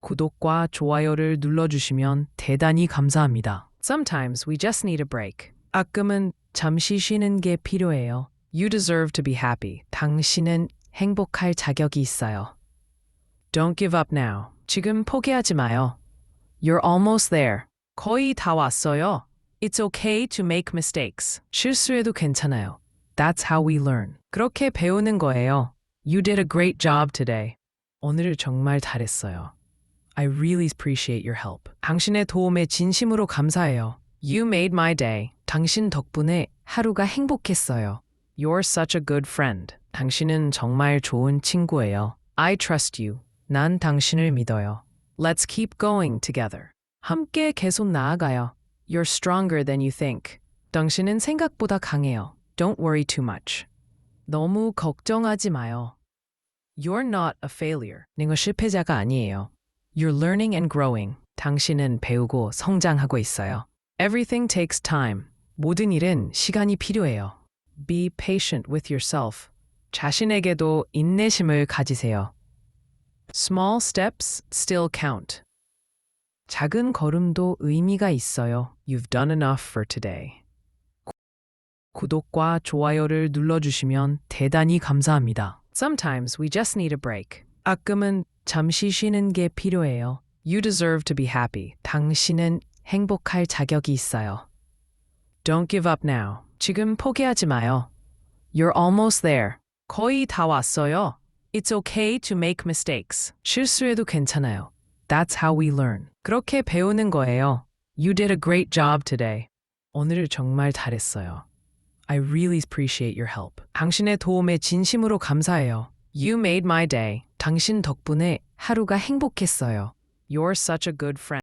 구독과 좋아요를 눌러주시면 대단히 감사합니다. Sometimes we just need a break. 가끔은 잠시 쉬는 게 필요해요. You deserve to be happy. 당신은 행복할 자격이 있어요. Don't give up now. 지금 포기하지 마요. You're almost there. 거의 다 왔어요. It's okay to make mistakes. 실수해도 괜찮아요. That's how we learn. 그렇게 배우는 거예요. You did a great job today. 오늘 정말 잘했어요. I really appreciate your help. 당신의 도움에 진심으로 감사해요. You made my day. 당신 덕분에 하루가 행복했어요. You're such a good friend. 당신은 정말 좋은 친구예요. I trust you. 난 당신을 믿어요. Let's keep going together. 함께 계속 나아가요. You're stronger than you think. 당신은 생각보다 강해요. Don't worry too much. 너무 걱정하지 마요. You're not a failure. 는 실패자가 아니에요. You're learning and growing. 당신은 배우고 성장하고 있어요. Everything takes time. 모든 일은 시간이 필요해요. Be patient with yourself. 자신에게도 인내심을 가지세요. Small steps still count. 작은 걸음도 의미가 있어요. You've done enough for today. 구독과 좋아요를 눌러주시면 대단히 감사합니다. Sometimes we just need a break. 가끔은 잠시 쉬는 게 필요해요. You deserve to be happy. 당신은 행복할 자격이 있어요. Don't give up now. 지금 포기하지 마요. You're almost there. 거의 다 왔어요. It's okay to make mistakes. 실수해도 괜찮아요. That's how we learn. 그렇게 배우는 거예요. You did a great job today. 오늘 정말 잘했어요. I really appreciate your help. 당신의 도움에 진심으로 감사해요. You made my day. 당신 덕분에 하루가 행복했어요. You're such a good friend.